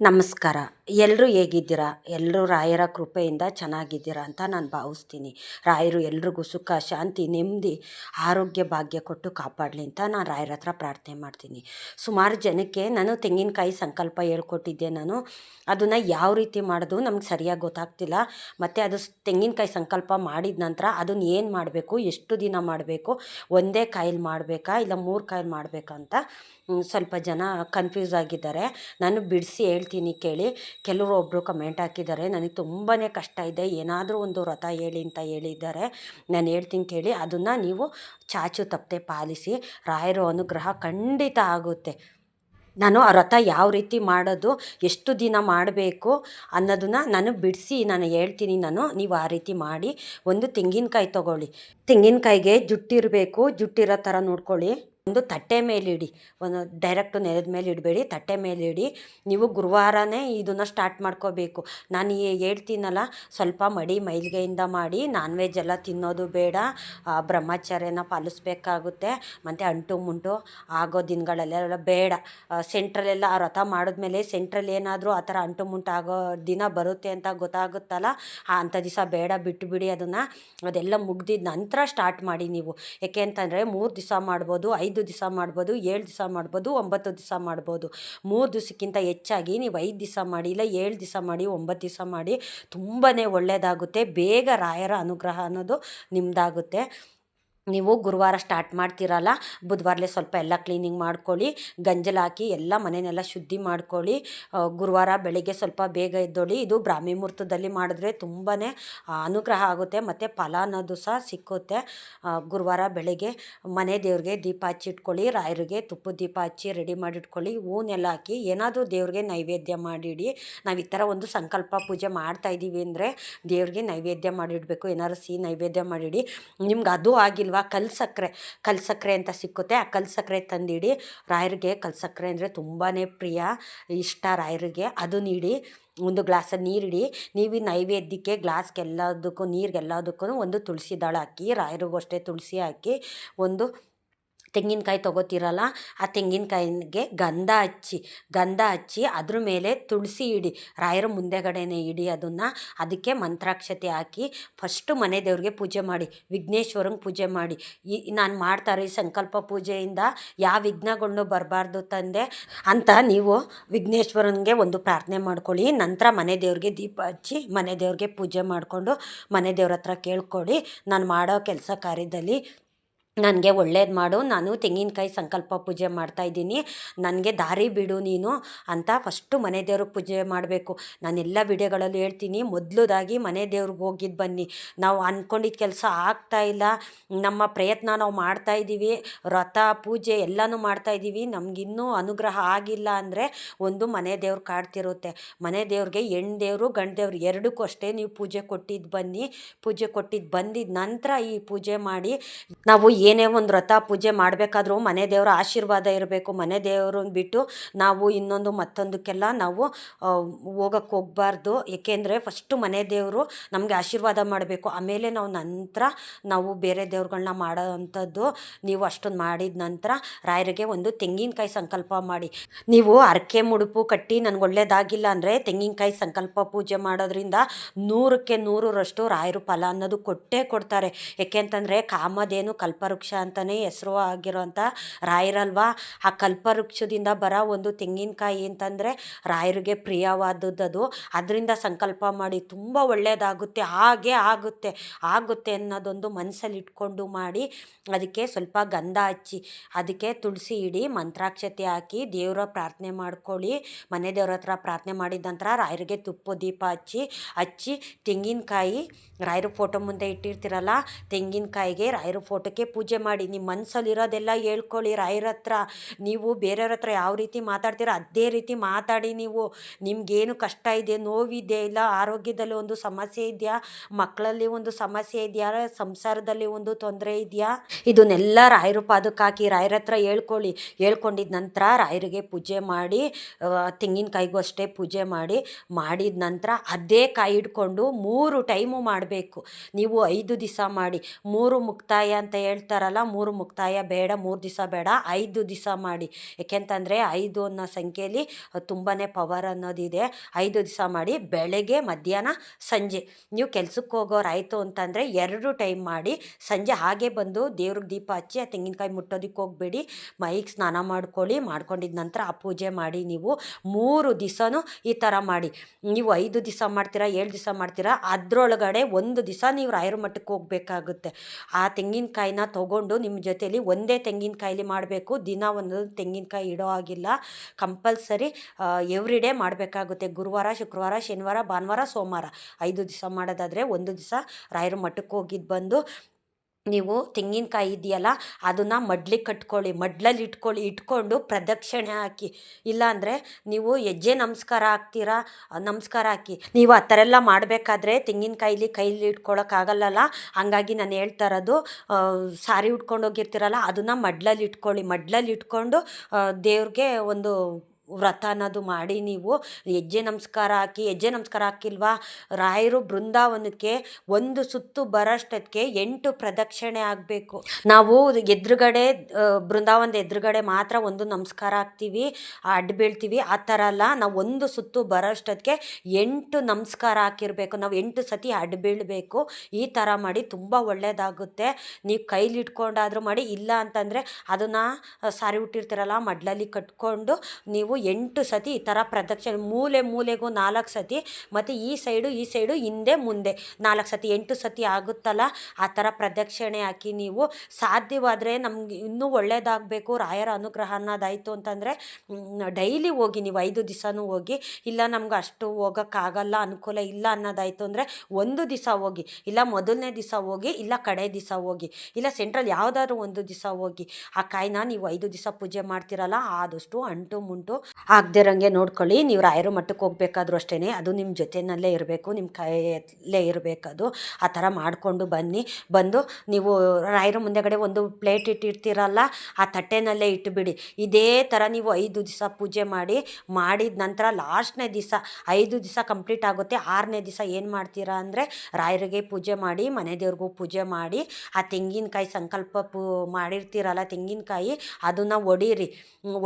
ನಮಸ್ಕಾರ. ಎಲ್ಲರೂ ಹೇಗಿದ್ದೀರಾ? ಎಲ್ಲರೂ ರಾಯರ ಕೃಪೆಯಿಂದ ಚೆನ್ನಾಗಿದ್ದೀರಾ ಅಂತ ನಾನು ಭಾವಿಸ್ತೀನಿ. ರಾಯರು ಎಲ್ರಿಗೂ ಸುಖ, ಶಾಂತಿ, ನೆಮ್ಮದಿ, ಆರೋಗ್ಯ, ಭಾಗ್ಯ ಕೊಟ್ಟು ಕಾಪಾಡಲಿ ಅಂತ ನಾನು ರಾಯರ ಹತ್ರ ಪ್ರಾರ್ಥನೆ ಮಾಡ್ತೀನಿ. ಸುಮಾರು ಜನಕ್ಕೆ ನಾನು ತೆಂಗಿನಕಾಯಿ ಸಂಕಲ್ಪ ಹೇಳ್ಕೊಟ್ಟಿದ್ದೆ ನಾನು. ಅದನ್ನು ಯಾವ ರೀತಿ ಮಾಡೋದು ನಮ್ಗೆ ಸರಿಯಾಗಿ ಗೊತ್ತಾಗ್ತಿಲ್ಲ. ಮತ್ತು ಅದು ತೆಂಗಿನಕಾಯಿ ಸಂಕಲ್ಪ ಮಾಡಿದ ನಂತರ ಅದನ್ನು ಏನು ಮಾಡಬೇಕು, ಎಷ್ಟು ದಿನ ಮಾಡಬೇಕು, ಒಂದೇ ಕಾಯಲ್ಲಿ ಮಾಡಬೇಕಾ, ಇಲ್ಲ ಮೂರು ಕಾಯಲ್ಲಿ ಮಾಡಬೇಕಾ ಅಂತ ಸ್ವಲ್ಪ ಜನ ಕನ್ಫ್ಯೂಸ್ ಆಗಿದ್ದಾರೆ. ನಾನು ಬಿಡಿಸಿ ಹೇಳ್ತೀನಿ ಕೇಳಿ. ಕೆಲವರು ಒಬ್ಬರು ಕಮೆಂಟ್ ಹಾಕಿದ್ದಾರೆ. ನನಗೆ ತುಂಬಾ ಕಷ್ಟ ಇದೆ. ಏನಾದರೂ ಒಂದು ವ್ರತ ಹೇಳಿ ಅಂತ ಹೇಳಿದ್ದಾರೆ. ನಾನು ಹೇಳ್ತೀನಿ ಕೇಳಿ, ಅದನ್ನು ನೀವು ಚಾಚು ತಪ್ಪದೆ ಪಾಲಿಸಿ, ರಾಯರ ಅನುಗ್ರಹ ಖಂಡಿತ ಆಗುತ್ತೆ. ನಾನು ಆ ವ್ರತ ಯಾವ ರೀತಿ ಮಾಡೋದು, ಎಷ್ಟು ದಿನ ಮಾಡಬೇಕು ಅನ್ನೋದನ್ನ ನಾನು ಬಿಡಿಸಿ, ನಾನು ಹೇಳ್ತೀನಿ, ನಾನು ನೀವು ಆ ರೀತಿ ಮಾಡಿ, ಒಂದು ತೆಂಗಿನಕಾಯಿ ತೊಗೊಳ್ಳಿ. ತೆಂಗಿನಕಾಯಿಗೆ ಜುಟ್ಟಿರಬೇಕು, ಜುಟ್ಟಿರೋ ಥರ ನೋಡ್ಕೊಳ್ಳಿ. ಒಂದು ತಟ್ಟೆ ಮೇಲೆ ಇಡಿ. ಒಂದು ಡೈರೆಕ್ಟು ನೆಲದ ಮೇಲೆ ಇಡಬೇಡಿ. ತಟ್ಟೆ ಮೇಲೆ ಇಡಿ. ನೀವು ಗುರುವಾರನೇ ಇದನ್ನು ಸ್ಟಾರ್ಟ್ ಮಾಡ್ಕೋಬೇಕು. ನಾನು ಹೇಳ್ತೀನಲ್ಲ, ಸ್ವಲ್ಪ ಮಡಿ ಮೈಲಿಗೆಯಿಂದ ಮಾಡಿ ನಾನ್ ವೆಜ್ ಎಲ್ಲ ತಿನ್ನೋದು ಬೇಡ. ಬ್ರಹ್ಮಚರ್ಯನ ಪಾಲಿಸ್ಬೇಕಾಗುತ್ತೆ. ಮತ್ತು ಅಂಟು ಮುಂಟು ಆಗೋ ದಿನಗಳಲ್ಲೆಲ್ಲ ಬೇಡ. ಸೆಂಟ್ರಲ್ಲೆಲ್ಲ ಆ ವ್ರತ ಮಾಡಿದ್ಮೇಲೆ ಸೆಂಟ್ರಲ್ಲಿ ಏನಾದರೂ ಆ ಥರ ಅಂಟು ಮುಂಟು ಆಗೋ ದಿನ ಬರುತ್ತೆ ಅಂತ ಗೊತ್ತಾಗುತ್ತಲ್ಲ? ಅಂಥ ದಿವಸ ಬೇಡ ಬಿಟ್ಟುಬಿಡಿ ಅದನ್ನು. ಅದೆಲ್ಲ ಮುಗ್ದಿದ ನಂತರ ಸ್ಟಾರ್ಟ್ ಮಾಡಿ ನೀವು. ಯಾಕೆ ಅಂತಂದರೆ ಮೂರು ದಿವಸ ಮಾಡ್ಬೋದು, ಐದು ದಿವಸ ಮಾಡ್ಬೋದು, ಏಳು ದಿವಸ ಮಾಡ್ಬೋದು, ಒಂಬತ್ತು ದಿವಸ ಮಾಡ್ಬೋದು. ಮೂರು ದಿವಸಕ್ಕಿಂತ ಹೆಚ್ಚಾಗಿ ನೀವು ಐದು ದಿವಸ ಮಾಡಿ ಇಲ್ಲ ಏಳು ದಿವಸ ಮಾಡಿ, ಒಂಬತ್ತು ದಿವಸ ಮಾಡಿ ತುಂಬಾ ಒಳ್ಳೆಯದಾಗುತ್ತೆ ಬೇಗ ರಾಯರ ಅನುಗ್ರಹ ಅನ್ನೋದು ನಿಮ್ಮದಾಗುತ್ತೆ ನೀವು ಗುರುವಾರ ಸ್ಟಾರ್ಟ್ ಮಾಡ್ತೀರಲ್ಲ, ಬುಧವಾರಲೇ ಸ್ವಲ್ಪ ಎಲ್ಲ ಕ್ಲೀನಿಂಗ್ ಮಾಡ್ಕೊಳ್ಳಿ, ಗಂಜಲ ಹಾಕಿ ಎಲ್ಲ ಮನೆಯೆಲ್ಲ ಶುದ್ಧಿ ಮಾಡ್ಕೊಳ್ಳಿ. ಗುರುವಾರ ಬೆಳಿಗ್ಗೆ ಸ್ವಲ್ಪ ಬೇಗ ಎದ್ದೊಳಿ. ಇದು ಬ್ರಾಹ್ಮಿ ಮುಹೂರ್ತದಲ್ಲಿ ಮಾಡಿದ್ರೆ ತುಂಬಾ ಅನುಗ್ರಹ ಆಗುತ್ತೆ, ಮತ್ತು ಫಲ ಅನ್ನೋದು ಸಹ ಸಿಕ್ಕುತ್ತೆ. ಗುರುವಾರ ಬೆಳಿಗ್ಗೆ ಮನೆ ದೇವ್ರಿಗೆ ದೀಪ ಹಚ್ಚಿಟ್ಕೊಳ್ಳಿ ರಾಯರಿಗೆ ತುಪ್ಪದ ದೀಪ ಹಚ್ಚಿ ರೆಡಿ ಮಾಡಿಟ್ಕೊಳ್ಳಿ ಹೂನೆಲ್ಲ ಹಾಕಿ ಏನಾದರೂ ದೇವ್ರಿಗೆ ನೈವೇದ್ಯ ಮಾಡಿಡಿ ನಾವು ಈ ಥರ ಒಂದು ಸಂಕಲ್ಪ ಪೂಜೆ ಮಾಡ್ತಾಯಿದ್ದೀವಿ ಅಂದರೆ ದೇವ್ರಿಗೆ ನೈವೇದ್ಯ ಮಾಡಿಡಬೇಕು ಏನಾದ್ರು ಸಿಹಿ ನೈವೇದ್ಯ ಮಾಡಿಡಿ ನಿಮ್ಗೆ ಅದು ಆಗಿಲ್ವಾ ಕಲ್ ಸಕ್ಕರೆ ಕಲ್ಸಕ್ಕರೆ ಅಂತ ಸಿಕ್ಕುತ್ತೆ. ಆ ಕಲ್ಸಕ್ಕರೆ ತಂದಿಡಿ. ರಾಯರಿಗೆ ಕಲ್ಸಕ್ಕರೆ ಅಂದರೆ ತುಂಬಾ ಪ್ರಿಯ, ಇಷ್ಟ ರಾಯರಿಗೆ. ಅದು ನೀಡಿ, ಒಂದು ಗ್ಲಾಸಲ್ಲಿ ನೀರಿಡಿ. ನೀವು ನೈವೇದ್ಯಕ್ಕೆ ಗ್ಲಾಸ್ಗೆಲ್ಲದಕ್ಕೂ ನೀರಿಗೆಲ್ಲದಕ್ಕೂ ಒಂದು ತುಳಸಿ ದಳ ಹಾಕಿ, ರಾಯರಿಗೂ ಅಷ್ಟೇ ತುಳಸಿ ಹಾಕಿ, ಒಂದು ತೆಂಗಿನಕಾಯಿ ತೊಗೋತಿರಲ್ಲ, ಆ ತೆಂಗಿನಕಾಯಿಗೆ ಗಂಧ ಹಚ್ಚಿ ಗಂಧ ಹಚ್ಚಿ ಅದ್ರ ಮೇಲೆ ತುಳಸಿ ಇಡಿ, ರಾಯರ ಮುಂದೆಗಡೆನೇ ಇಡಿ ಅದನ್ನು. ಅದಕ್ಕೆ ಮಂತ್ರಾಕ್ಷತೆ ಹಾಕಿ ಫಸ್ಟು ಮನೆ ದೇವ್ರಿಗೆ ಪೂಜೆ ಮಾಡಿ ವಿಘ್ನೇಶ್ವರಂಗೆ ಪೂಜೆ ಮಾಡಿ. ಈ ನಾನು ಮಾಡ್ತಾರೆ ಈ ಸಂಕಲ್ಪ ಪೂಜೆಯಿಂದ, ಯಾವ ವಿಘ್ನಗಳನ್ನು ಬರಬಾರ್ದು ತಂದೆ ಅಂತ ನೀವು ವಿಘ್ನೇಶ್ವರನಿಗೆ ಒಂದು ಪ್ರಾರ್ಥನೆ ಮಾಡ್ಕೊಳ್ಳಿ. ನಂತರ ಮನೆ ದೇವ್ರಿಗೆ ದೀಪ ಹಚ್ಚಿ ಮನೆ ದೇವ್ರಿಗೆ ಪೂಜೆ ಮಾಡಿಕೊಂಡು ಮನೆ ದೇವ್ರ ಹತ್ರ ಕೇಳ್ಕೊಡಿ. ನಾನು ಮಾಡೋ ಕೆಲಸ ಕಾರ್ಯದಲ್ಲಿ ನನಗೆ ಒಳ್ಳೇದು ಮಾಡು, ನಾನು ತೆಂಗಿನಕಾಯಿ ಸಂಕಲ್ಪ ಪೂಜೆ ಮಾಡ್ತಾಯಿದ್ದೀನಿ ನನಗೆ ದಾರಿ ಬಿಡು ನೀನು ಅಂತ ಫಸ್ಟು ಮನೆ ದೇವ್ರಿಗೆ ಪೂಜೆ ಮಾಡಬೇಕು. ನಾನೆಲ್ಲ ವಿಡಿಯೋಗಳಲ್ಲಿ ಹೇಳ್ತೀನಿ, ಮೊದಲದಾಗಿ ಮನೆ ದೇವ್ರಿಗೆ ಹೋಗಿದ್ದು ಬನ್ನಿ. ನಾವು ಅಂದ್ಕೊಂಡಿದ್ದ ಕೆಲಸ ಆಗ್ತಾ ಇಲ್ಲ. ನಮ್ಮ ಪ್ರಯತ್ನ ನಾವು ಮಾಡ್ತಾ ಇದ್ದೀವಿ ವ್ರತ ಪೂಜೆ ಎಲ್ಲನೂ ಮಾಡ್ತಾ ಇದ್ದೀವಿ ನಮಗಿನ್ನೂ ಅನುಗ್ರಹ ಆಗಿಲ್ಲ ಅಂದರೆ ಒಂದು ಮನೆ ದೇವ್ರು ಕಾಡ್ತಿರುತ್ತೆ. ಮನೆ ದೇವ್ರಿಗೆ ಹೆಣ್ಣು ದೇವರು, ಗಂಡು ದೇವ್ರು ಎರಡಕ್ಕೂ ಅಷ್ಟೇ ನೀವು ಪೂಜೆ ಕೊಟ್ಟಿದ್ದು ಬನ್ನಿ. ಪೂಜೆ ಕೊಟ್ಟಿದ್ದು ಬಂದಿದ್ದ ನಂತರ ಈ ಪೂಜೆ ಮಾಡಿ ನಾವು ಏನೇ ಒಂದು ವ್ರತ ಪೂಜೆ ಮಾಡಬೇಕಾದ್ರೂ ಮನೆ ದೇವರ ಆಶೀರ್ವಾದ ಇರಬೇಕು. ಮನೆ ದೇವ್ರನ್ನ ಬಿಟ್ಟು ನಾವು ಇನ್ನೊಂದು ಮತ್ತೊಂದಕ್ಕೆಲ್ಲ ನಾವು ಹೋಗಕ್ಕೆ ಹೋಗಬಾರ್ದು. ಏಕೆಂದರೆ ಫಸ್ಟು ಮನೆ ದೇವರು ನಮಗೆ ಆಶೀರ್ವಾದ ಮಾಡಬೇಕು. ಆಮೇಲೆ ನಾವು ನಂತರ ನಾವು ಬೇರೆ ದೇವ್ರುಗಳ್ನ ಮಾಡೋ ಅಂಥದ್ದು ನೀವು ಅಷ್ಟೊಂದು ಮಾಡಿದ ನಂತರ ರಾಯರಿಗೆ ಒಂದು ತೆಂಗಿನಕಾಯಿ ಸಂಕಲ್ಪ ಮಾಡಿ. ನೀವು ಅರಕೆ ಮುಡುಪು ಕಟ್ಟಿ ನನಗೆ ಒಳ್ಳೇದಾಗಿಲ್ಲ ಅಂದರೆ ತೆಂಗಿನಕಾಯಿ ಸಂಕಲ್ಪ ಪೂಜೆ ಮಾಡೋದ್ರಿಂದ ನೂರಕ್ಕೆ ನೂರರಷ್ಟು ರಾಯರು ಫಲ ಅನ್ನೋದು ಕೊಟ್ಟೇ ಕೊಡ್ತಾರೆ. ಏಕೆಂತಂದರೆ ಕಾಮಧೇನು ಕಲ್ಪವೃಕ್ಷ ಅಂತಲೇ ಹೆಸರು ಆಗಿರೋಂಥ ರಾಯರಲ್ವಾ? ಆ ಕಲ್ಪವೃಕ್ಷದಿಂದ ಬರೋ ಒಂದು ತೆಂಗಿನಕಾಯಿ ಅಂತಂದರೆ ರಾಯರಿಗೆ ಪ್ರಿಯವಾದದ್ದು ಅದರಿಂದ ಸಂಕಲ್ಪ ಮಾಡಿ ತುಂಬ ಒಳ್ಳೆಯದಾಗುತ್ತೆ ಹಾಗೆ ಆಗುತ್ತೆ ಆಗುತ್ತೆ ಅನ್ನೋದೊಂದು ಮನಸ್ಸಲ್ಲಿ ಇಟ್ಕೊಂಡು ಮಾಡಿ ಅದಕ್ಕೆ ಸ್ವಲ್ಪ ಗಂಧ ಹಚ್ಚಿ, ಅದಕ್ಕೆ ತುಳಸಿ ಇಡಿ, ಮಂತ್ರಾಕ್ಷತೆ ಹಾಕಿ, ದೇವರ ಪ್ರಾರ್ಥನೆ ಮಾಡ್ಕೊಳ್ಳಿ. ಮನೆ ದೇವ್ರ ಹತ್ರ ಪ್ರಾರ್ಥನೆ ಮಾಡಿದ ನಂತರ ರಾಯರಿಗೆ ತುಪ್ಪ, ದೀಪ ಹಚ್ಚಿ ಹಚ್ಚಿ ತೆಂಗಿನಕಾಯಿ, ರಾಯರ ಫೋಟೋ ಮುಂದೆ ಇಟ್ಟಿರ್ತೀರಲ್ಲ, ತೆಂಗಿನಕಾಯಿಗೆ ರಾಯರ ಫೋಟೋಕ್ಕೆ ಪೂಜೆ ಮಾಡಿ ನಿಮ್ಮ ಮನಸ್ಸಲ್ಲಿರೋದೆಲ್ಲ ಹೇಳ್ಕೊಳ್ಳಿ ರಾಯರ ಹತ್ರ ನೀವು ಬೇರೆಯವ್ರ ಹತ್ರ ಯಾವ ರೀತಿ ಮಾತಾಡ್ತೀರೋ, ಅದೇ ರೀತಿ ಮಾತಾಡಿ ನೀವು. ನಿಮಗೇನು ಕಷ್ಟ ಇದೆ, ನೋವಿದೆ, ಇಲ್ಲ ಆರೋಗ್ಯದಲ್ಲಿ ಒಂದು ಸಮಸ್ಯೆ ಇದೆಯಾ, ಮಕ್ಕಳಲ್ಲಿ ಒಂದು ಸಮಸ್ಯೆ ಇದೆಯಾ, ಸಂಸಾರದಲ್ಲಿ ಒಂದು ತೊಂದರೆ ಇದೆಯಾ? ಇದನ್ನೆಲ್ಲ ರಾಯರು ಪಾದಕ್ಕೆ ಹಾಕಿ ರಾಯರ ಹತ್ರ ಹೇಳ್ಕೊಳ್ಳಿ. ಹೇಳ್ಕೊಂಡಿದ ನಂತರ ರಾಯರಿಗೆ ಪೂಜೆ ಮಾಡಿ ತೆಂಗಿನಕಾಯಿಗೂ ಅಷ್ಟೇ ಪೂಜೆ ಮಾಡಿ, ಮಾಡಿದ ನಂತರ ಅದೇ ಕಾಯಿ ಹಿಡ್ಕೊಂಡು ಮೂರು ಟೈಮು ಮಾಡಬೇಕು. ನೀವು ಐದು ದಿವಸ ಮಾಡಿ, ಮೂರು ಮುಕ್ತಾಯ ಅಂತ ಹೇಳ್ತಾರೆ ಹೇಳ್ತಾರಲ್ಲ, ಮೂರು ಮುಕ್ತಾಯ ಬೇಡ, ಮೂರು ದಿವಸ ಬೇಡ, ಐದು ದಿವಸ ಮಾಡಿ. ಏಕೆಂತಂದರೆ ಐದು ಅನ್ನೋ ಸಂಖ್ಯೆಯಲ್ಲಿ ತುಂಬಾ ಪವರ್ ಅನ್ನೋದಿದೆ. ಐದು ದಿವಸ ಮಾಡಿ, ಬೆಳಗ್ಗೆ, ಮಧ್ಯಾಹ್ನ, ಸಂಜೆ. ನೀವು ಕೆಲ್ಸಕ್ಕೆ ಹೋಗೋರಾಯಿತು ಅಂತಂದರೆ ಎರಡು ಟೈಮ್ ಮಾಡಿ, ಸಂಜೆ ಹಾಗೆ ಬಂದು ದೇವ್ರಿಗೆ ದೀಪ ಹಚ್ಚಿ, ಆ ತೆಂಗಿನಕಾಯಿ ಮುಟ್ಟೋದಕ್ಕೆ ಹೋಗಬೇಡಿ. ಮೈಗೆ ಸ್ನಾನ ಮಾಡ್ಕೊಳ್ಳಿ ಮಾಡ್ಕೊಂಡಿದ್ದ ನಂತರ ಆ ಪೂಜೆ ಮಾಡಿ ನೀವು ಮೂರು ದಿವಸನೂ ಈ ಥರ ಮಾಡಿ. ನೀವು ಐದು ದಿವಸ ಮಾಡ್ತೀರಾ, ಏಳು ದಿವಸ ಮಾಡ್ತೀರಾ, ಅದರೊಳಗಡೆ ಒಂದು ದಿವಸ ನೀವು ರಾಯರ ಮಠಕ್ಕೆ ಹೋಗಬೇಕಾಗುತ್ತೆ. ಆ ತೆಂಗಿನಕಾಯಿನ ತೊಗೊಂಡು ನಿಮ್ಮ ಜೊತೇಲಿ ಒಂದೇ ತೆಂಗಿನಕಾಯಲ್ಲಿ ಮಾಡಬೇಕು. ದಿನ ಒಂದೊಂದು ತೆಂಗಿನಕಾಯಿ ಇಡೋ ಆಗಿಲ್ಲ ಕಂಪಲ್ಸರಿ ಎವ್ರಿ ಡೇ ಮಾಡಬೇಕಾಗುತ್ತೆ. ಗುರುವಾರ, ಶುಕ್ರವಾರ, ಶನಿವಾರ, ಭಾನುವಾರ, ಸೋಮವಾರ. ಐದು ದಿವಸ ಮಾಡೋದಾದರೆ ಒಂದು ದಿವಸ ರಾಯರ ಮಠಕ್ಕೆ ಹೋಗಿದ್ದು ಬಂದು ನೀವು ತೆಂಗಿನಕಾಯಿ ಇದೆಯಲ್ಲ, ಅದನ್ನು ಮಡ್ಲಿಗೆ ಕಟ್ಕೊಳ್ಳಿ, ಮಡ್ಲಲ್ಲಿ ಇಟ್ಕೊಳ್ಳಿ, ಇಟ್ಕೊಂಡು ಪ್ರದಕ್ಷಿಣೆ ಹಾಕಿ. ಇಲ್ಲಾಂದರೆ ನೀವು ಹೆಜ್ಜೆ ನಮಸ್ಕಾರ ಹಾಕ್ತೀರಾ? ನಮಸ್ಕಾರ ಹಾಕಿ. ನೀವು ಆ ಥರ ಎಲ್ಲ ಮಾಡಬೇಕಾದ್ರೆ ತೆಂಗಿನಕಾಯಿಲಿ ಕೈಲಿ ಇಟ್ಕೊಳ್ಳೋಕ್ಕಾಗಲ್ಲಲ್ಲ ಹಾಗಾಗಿ ನಾನು ಹೇಳ್ತಾ ಇರೋದು ಸಾರಿ ಉಟ್ಕೊಂಡು ಹೋಗಿರ್ತೀರಲ್ಲ, ಅದನ್ನು ಮಡ್ಲಲ್ಲಿ ಇಟ್ಕೊಳ್ಳಿ. ಮಡ್ಲಲ್ಲಿ ಇಟ್ಕೊಂಡು ದೇವ್ರಿಗೆ ಒಂದು ವ್ರತ ಅನ್ನೋದು ಮಾಡಿ ನೀವು ಹೆಜ್ಜೆ ನಮಸ್ಕಾರ ಹಾಕಿ ಹೆಜ್ಜೆ ನಮಸ್ಕಾರ ಹಾಕಿಲ್ವಾ? ರಾಯರು ಬೃಂದಾವನಕ್ಕೆ ಒಂದು ಸುತ್ತು ಬರೋಷ್ಟಕ್ಕೆ ಎಂಟು ಪ್ರದಕ್ಷಿಣೆ ಆಗಬೇಕು. ನಾವು ಎದುರುಗಡೆ ಬೃಂದಾವನದ ಎದುರುಗಡೆ ಮಾತ್ರ ಒಂದು ನಮಸ್ಕಾರ ಹಾಕ್ತೀವಿ, ಅಡ್ಡ ಬೀಳ್ತೀವಿ, ಆ ಥರ ಅಲ್ಲ. ನಾವು ಒಂದು ಸುತ್ತು ಬರೋಷ್ಟಕ್ಕೆ ಎಂಟು ನಮಸ್ಕಾರ ಹಾಕಿರಬೇಕು. ನಾವು ಎಂಟು ಸತಿ ಅಡ್ಡ ಬೀಳಬೇಕು. ಈ ಥರ ಮಾಡಿ ತುಂಬ ಒಳ್ಳೆಯದಾಗುತ್ತೆ ನೀವು ಕೈಲಿ ಇಟ್ಕೊಂಡಾದರೂ ಮಾಡಿ, ಇಲ್ಲ ಅಂತಂದರೆ ಅದನ್ನು ಸಾರಿ ಹುಟ್ಟಿರ್ತೀರಲ್ಲ ಮಡ್ಲಲ್ಲಿ ಕಟ್ಕೊಂಡು ನೀವು ಎಂಟು ಸತಿ ಈ ಥರ ಪ್ರದಕ್ಷಿಣೆ, ಮೂಲೆ ಮೂಲೆಗೂ ನಾಲ್ಕು ಸತಿ, ಮತ್ತು ಈ ಸೈಡು ಈ ಸೈಡು, ಹಿಂದೆ, ಮುಂದೆ. ನಾಲ್ಕು ಸತಿ, ಎಂಟು ಸತಿ ಆಗುತ್ತಲ್ಲ? ಆ ಥರ ಪ್ರದಕ್ಷಿಣೆ ಹಾಕಿ ನೀವು ಸಾಧ್ಯವಾದರೆ ನಮ್ಗೆ ಇನ್ನೂ ಒಳ್ಳೆಯದಾಗಬೇಕು ರಾಯರ ಅನುಗ್ರಹ ಅನ್ನೋದಾಯಿತು ಅಂತಂದರೆ ಡೈಲಿ ಹೋಗಿ ನೀವು ಐದು ದಿವಸನೂ ಹೋಗಿ, ಇಲ್ಲ ನಮ್ಗೆ ಅಷ್ಟು ಹೋಗೋಕ್ಕಾಗಲ್ಲ, ಅನುಕೂಲ ಇಲ್ಲ ಅನ್ನೋದಾಯಿತು ಅಂದರೆ ಒಂದು ದಿವಸ ಹೋಗಿ, ಇಲ್ಲ ಮೊದಲನೇ ದಿವಸ ಹೋಗಿ, ಇಲ್ಲ ಕಡೆ ದಿವಸ ಹೋಗಿ, ಇಲ್ಲ ಸೆಂಟ್ರಲ್ ಯಾವುದಾದ್ರೂ ಒಂದು ದಿವಸ ಹೋಗಿ, ಆ ಕಾಯಿನ ನೀವು ಐದು ದಿವಸ ಪೂಜೆ ಮಾಡ್ತಿರಲ್ಲ, ಆದಷ್ಟು ಅಂಟು ಮುಂಟು ಆಗದಿರಂಗೆ ನೋಡ್ಕೊಳ್ಳಿ. ನೀವು ರಾಯರ ಮಟ್ಟಕ್ಕೆ ಹೋಗ್ಬೇಕಾದ್ರೂ ಅಷ್ಟೇ ಅದು ನಿಮ್ಮ ಜೊತೆಯಲ್ಲೇ ಇರಬೇಕು, ನಿಮ್ಮ ಕೈಯಲ್ಲೇ ಇರಬೇಕದು. ಆ ಥರ ಮಾಡಿಕೊಂಡು ಬನ್ನಿ. ಬಂದು ನೀವು ರಾಯರ ಮುಂದೆಗಡೆ ಒಂದು ಪ್ಲೇಟ್ ಇಟ್ಟಿರ್ತೀರಲ್ಲ, ಆ ತಟ್ಟೆನಲ್ಲೇ ಇಟ್ಟುಬಿಡಿ. ಇದೇ ಥರ ನೀವು ಐದು ದಿವಸ ಪೂಜೆ ಮಾಡಿ, ಮಾಡಿದ ನಂತರ ಲಾಸ್ಟ್ನೇ ದಿವಸ, ಐದು ದಿವಸ ಕಂಪ್ಲೀಟ್ ಆಗುತ್ತೆ. ಆರನೇ ದಿವಸ ಏನು ಮಾಡ್ತೀರಾ ಅಂದರೆ ರಾಯರಿಗೆ ಪೂಜೆ ಮಾಡಿ, ಮನೆ ದೇವ್ರಿಗೂ ಪೂಜೆ ಮಾಡಿ, ಆ ತೆಂಗಿನಕಾಯಿ ಸಂಕಲ್ಪ ಪೂ ಮಾಡಿರ್ತೀರಲ್ಲ ತೆಂಗಿನಕಾಯಿ, ಅದನ್ನು ಒಡೀರಿ.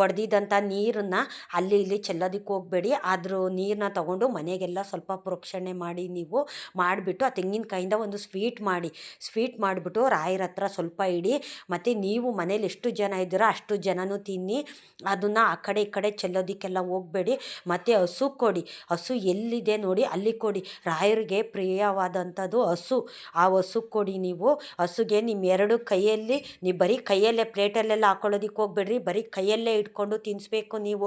ಒಡೆದಿದ್ದಂಥ ನೀರನ್ನು ಅಲ್ಲಿ ಇಲ್ಲಿ ಚೆಲ್ಲೋದಕ್ಕೆ ಹೋಗಬೇಡಿ. ಆದರೂ ನೀರನ್ನ ತಗೊಂಡು ಮನೆಗೆಲ್ಲ ಸ್ವಲ್ಪ ಪ್ರೋಕ್ಷಣೆ ಮಾಡಿ ನೀವು ಮಾಡಿಬಿಟ್ಟು ಆ ತೆಂಗಿನಕಾಯಿಂದ ಒಂದು ಸ್ವೀಟ್ ಮಾಡಿ. ಸ್ವೀಟ್ ಮಾಡಿಬಿಟ್ಟು ರಾಯರ ಹತ್ರ ಸ್ವಲ್ಪ ಇಡಿ. ಮತ್ತು ನೀವು ಮನೇಲಿ ಎಷ್ಟು ಜನ ಇದ್ದೀರೋ ಅಷ್ಟು ಜನನೂ ತಿನ್ನಿ. ಅದನ್ನು ಆ ಕಡೆ ಈ ಕಡೆ ಚೆಲ್ಲೋದಕ್ಕೆಲ್ಲ ಹೋಗಬೇಡಿ. ಮತ್ತು ಹಸು ಕೊಡಿ. ಹಸು ಎಲ್ಲಿದೆ ನೋಡಿ ಅಲ್ಲಿ ಕೊಡಿ. ರಾಯರಿಗೆ ಪ್ರಿಯವಾದಂಥದ್ದು ಹಸು. ಆ ಹಸು ಕೊಡಿ ನೀವು. ಹಸುಗೆ ನಿಮ್ಮ ಎರಡು ಕೈಯಲ್ಲಿ, ನೀವು ಬರೀ ಕೈಯಲ್ಲೇ ಪ್ಲೇಟಲ್ಲೆಲ್ಲ ಹಾಕೊಳ್ಳೋದಕ್ಕೆ ಹೋಗ್ಬೇಡ್ರಿ. ಬರೀ ಕೈಯಲ್ಲೇ ಇಟ್ಕೊಂಡು ತಿನ್ನಿಸ್ಬೇಕು ನೀವು.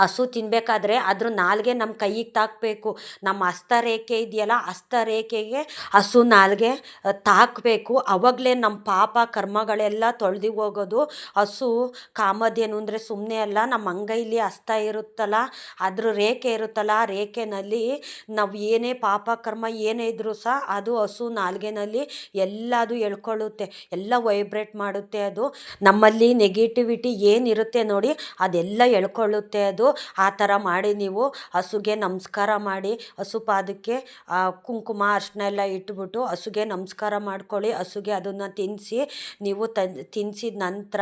ಹಸು ತಿನ್ನಬೇಕಾದ್ರೆ ಅದ್ರ ನಾಲಿಗೆ ನಮ್ಮ ಕೈಗೆ ತಾಕಬೇಕು. ನಮ್ಮ ಹಸ್ತರೇಖೆ ಇದೆಯಲ್ಲ ಹಸ್ತರೇಖೆಗೆ ಹಸು ನಾಲ್ಗೆ ತಾಕಬೇಕು. ಅವಾಗಲೇ ನಮ್ಮ ಪಾಪ ಕರ್ಮಗಳೆಲ್ಲ ತೊಳೆದು ಹೋಗೋದು. ಹಸು ಕಾಮಧೇನು ಅಂದರೆ ಸುಮ್ಮನೆ ಅಲ್ಲ, ನಮ್ಮ ಅಂಗೈಲಿ ಹಸ್ತ ಇರುತ್ತಲ್ಲ, ಅದ್ರ ರೇಖೆ ಇರುತ್ತಲ್ಲ, ಆ ರೇಖೆನಲ್ಲಿ ನಾವು ಏನೇ ಪಾಪ ಕರ್ಮ ಏನೇ ಇದ್ರೂ ಸಹ ಅದು ಹಸು ನಾಲ್ಗೆನಲ್ಲಿ ಎಲ್ಲದು ಎಳ್ಕೊಳ್ಳುತ್ತೆ, ಎಲ್ಲ ವೈಬ್ರೇಟ್ ಮಾಡುತ್ತೆ ಅದು. ನಮ್ಮಲ್ಲಿ ನೆಗೆಟಿವಿಟಿ ಏನಿರುತ್ತೆ ನೋಡಿ, ಅದೆಲ್ಲ ಎಳ್ಕೊಳ್ಳುತ್ತೆ. ಅದು. ಆ ಥರ ಮಾಡಿ ನೀವು ಹಸುಗೆ ನಮಸ್ಕಾರ ಮಾಡಿ, ಹಸು ಪಾದಕ್ಕೆ ಕುಂಕುಮ ಅರ್ಶಿನ ಎಲ್ಲ ಇಟ್ಬಿಟ್ಟು ಹಸುಗೆ ನಮಸ್ಕಾರ ಮಾಡ್ಕೊಳ್ಳಿ. ಹಸುಗೆ ಅದನ್ನು ತಿನ್ನಿಸಿ ನೀವು ತನ್ ತಿನ್ಸಿದ ನಂತರ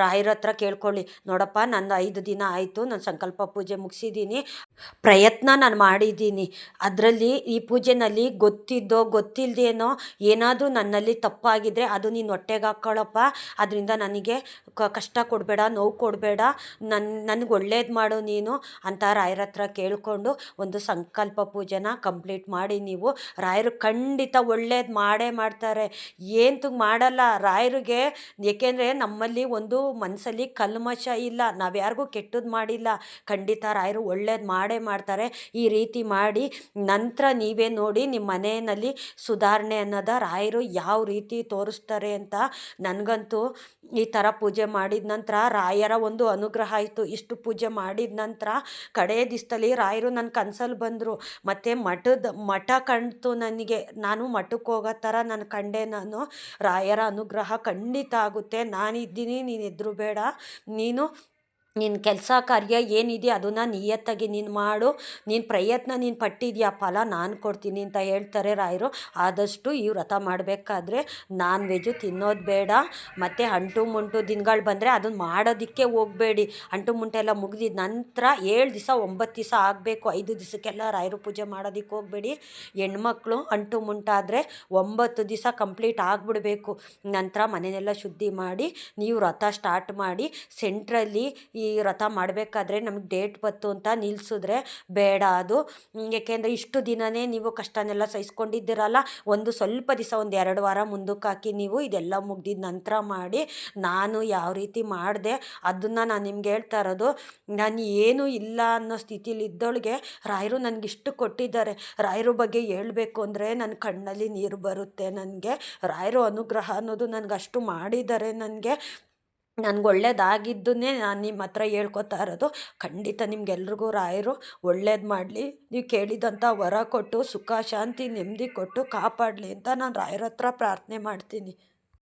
ರಾಯರ ಹತ್ರ ಕೇಳ್ಕೊಳ್ಳಿ. ನೋಡಪ್ಪ, ನಂದು ಐದು ದಿನ ಆಯಿತು, ನಾನು ಸಂಕಲ್ಪ ಪೂಜೆ ಮುಗಿಸಿದ್ದೀನಿ. ಪ್ರಯತ್ನ ನಾನು ಮಾಡಿದ್ದೀನಿ. ಅದರಲ್ಲಿ ಈ ಪೂಜೆನಲ್ಲಿ ಗೊತ್ತಿದ್ದೋ ಗೊತ್ತಿಲ್ಲದೇನೋ ಏನಾದರೂ ನನ್ನಲ್ಲಿ ತಪ್ಪಾಗಿದ್ದರೆ ಅದು ನೀನು ಹೊಟ್ಟೆಗೆ ಹಾಕ್ಕೊಳ್ಳಪ್ಪ ಅದರಿಂದ ನನಗೆ ಕಷ್ಟ ಕೊಡಬೇಡ, ನೋವು ಕೊಡಬೇಡ. ನನ್ನ ನನಗೆ ಒಳ್ಳೇದು ಮಾಡು ನೀನು ಅಂತ ರಾಯರ ಹತ್ರ ಕೇಳಿಕೊಂಡು ಒಂದು ಸಂಕಲ್ಪ ಪೂಜೆನ ಕಂಪ್ಲೀಟ್ ಮಾಡಿ ನೀವು ರಾಯರು ಖಂಡಿತ ಒಳ್ಳೇದು ಮಾಡೇ ಮಾಡ್ತಾರೆ. ಏನು ಮಾಡಲ್ಲ, ರಾಯರಿಗೆ ಏಕೆಂದರೆ ನಮ್ಮಲ್ಲಿ ಒಂದು ಮನಸ್ಸಲ್ಲಿ ಕಲ್ಮಶ ಇಲ್ಲ ನಾವು ಯಾರಿಗೂ ಕೆಟ್ಟದ್ದು ಮಾಡಿಲ್ಲ. ಖಂಡಿತ ರಾಯರು ಒಳ್ಳೇದು ಮಾಡೇ ಮಾಡ್ತಾರೆ. ಈ ರೀತಿ ಮಾಡಿ ನಂತರ ನೀವೇ ನೋಡಿ ನಿಮ್ಮ ಮನೆಯಲ್ಲಿ ಸುಧಾರಣೆ ಅನ್ನೋದ ರಾಯರು ಯಾವ ರೀತಿ ತೋರಿಸ್ತಾರೆ ಅಂತ ನನಗಂತೂ ಈ ಥರ ಪೂಜೆ ಮಾಡಿದ ನಂತರ ರಾಯರ ಒಂದು ಅನುಗ್ರಹ ಆಯಿತು. ಇಷ್ಟು ಪೂಜೆ ಮಾಡಿದ ನಂತರ ಕಡೇ ದಿವಸದಲ್ಲಿ ರಾಯರು ನನ್ನ ಕನ್ಸಲ್ಲಿ ಬಂದರು, ಮತ್ತು ಮಠದ, ಮಠ ಕಣ್ತು ನನಗೆ, ನಾನು ಮಠಕ್ಕೆ ಹೋಗೋ ಥರ ನಾನು ಕಂಡೆ ನಾನು, ರಾಯರ ಅನುಗ್ರಹ ಖಂಡಿತ ಆಗುತ್ತೆ, ನಾನಿದ್ದೀನಿ, ನೀನು ಬೇಡ, ನೀನು ನಿನ್ನ ಕೆಲಸ ಕಾರ್ಯ ಏನಿದೆ ಅದನ್ನು ನಿಯತ್ತಾಗಿ ನೀನು ಮಾಡು. ನಿನ್ನ ಪ್ರಯತ್ನ ನೀನು ಪಟ್ಟಿದ್ಯಾ? ಫಲ ನಾನು ಕೊಡ್ತೀನಿ ಅಂತ ಹೇಳ್ತಾರೆ ರಾಯರು. ಆದಷ್ಟು ಈ ವ್ರತ ಮಾಡಬೇಕಾದ್ರೆ ನಾನ್ ವೆಜ್ಜು ತಿನ್ನೋದು ಬೇಡ. ಮತ್ತು ಅಂಟು ಮುಂಟು ದಿನಗಳು ಬಂದರೆ ಅದನ್ನು ಮಾಡೋದಕ್ಕೆ ಹೋಗಬೇಡಿ. ಅಂಟು ಮುಂಟು ಎಲ್ಲ ಮುಗಿದಿದ ನಂತರ ಏಳು ದಿವಸ ಒಂಬತ್ತು ದಿವಸ ಆಗಬೇಕು. ಐದು ದಿವಸಕ್ಕೆಲ್ಲ ರಾಯರು ಪೂಜೆ ಮಾಡೋದಕ್ಕೆ ಹೋಗಬೇಡಿ. ಹೆಣ್ಮಕ್ಳು ಅಂಟು ಮುಂಟಾದರೆ ಒಂಬತ್ತು ದಿವಸ ಕಂಪ್ಲೀಟ್ ಆಗಿಬಿಡಬೇಕು. ನಂತರ ಮನೆಯೆಲ್ಲ ಶುದ್ಧಿ ಮಾಡಿ, ನೀವು ವ್ರತ ಸ್ಟಾರ್ಟ್ ಮಾಡಿ, ಸೆಂಟ್ರಲ್ಲಿ ಈ ವ್ರತ ಮಾಡಬೇಕಾದ್ರೆ ನಮಗೆ ಡೇಟ್ ಬತ್ತು ಅಂತ ನಿಲ್ಲಿಸಿದ್ರೆ ಬೇಡ ಅದು. ಏಕೆಂದರೆ ಇಷ್ಟು ದಿನವೇ ನೀವು ಕಷ್ಟನೆಲ್ಲ ಸಹಿಸ್ಕೊಂಡಿದ್ದೀರಲ್ಲ, ಒಂದು ಸ್ವಲ್ಪ ದಿವಸ, ಒಂದು ಎರಡು ವಾರ ಮುಂದಕ್ಕೆ ಹಾಕಿ ನೀವು ಇದೆಲ್ಲ ಮುಗ್ದಿದ ನಂತರ ಮಾಡಿ ನಾನು ಯಾವ ರೀತಿ ಮಾಡಿದೆ ಅದನ್ನು ನಾನು ನಿಮ್ಗೆ ಹೇಳ್ತಾ ಇರೋದು, ನಾನು ಏನೂ ಇಲ್ಲ ಅನ್ನೋ ಸ್ಥಿತಿಲಿ ಇದ್ದೊಳಗೆ ರಾಯರು ನನಗಿಷ್ಟು ಕೊಟ್ಟಿದ್ದಾರೆ. ರಾಯರು ಬಗ್ಗೆ ಹೇಳಬೇಕು ಅಂದರೆ ನನ್ನ ಕಣ್ಣಲ್ಲಿ ನೀರು ಬರುತ್ತೆ ನನಗೆ. ರಾಯರು ಅನುಗ್ರಹ ಅನ್ನೋದು ನನಗೆ ಅಷ್ಟು ಮಾಡಿದ್ದಾರೆ ನನಗೆ. ನನ್ಗೆ ಒಳ್ಳೇದಾಗಿದ್ದನ್ನೇ ನಾನು ನಿಮ್ಮ ಹತ್ರ ಹೇಳ್ಕೊತಾ ಇರೋದು. ಖಂಡಿತ ನಿಮ್ಗೆಲ್ರಿಗೂ ರಾಯರು ಒಳ್ಳೇದು ಮಾಡಲಿ. ನೀವು ಕೇಳಿದಂಥ ವರ ಕೊಟ್ಟು, ಸುಖ, ಶಾಂತಿ, ನೆಮ್ಮದಿ ಕೊಟ್ಟು ಕಾಪಾಡಲಿ ಅಂತ ನಾನು ರಾಯರ ಹತ್ರ ಪ್ರಾರ್ಥನೆ ಮಾಡ್ತೀನಿ.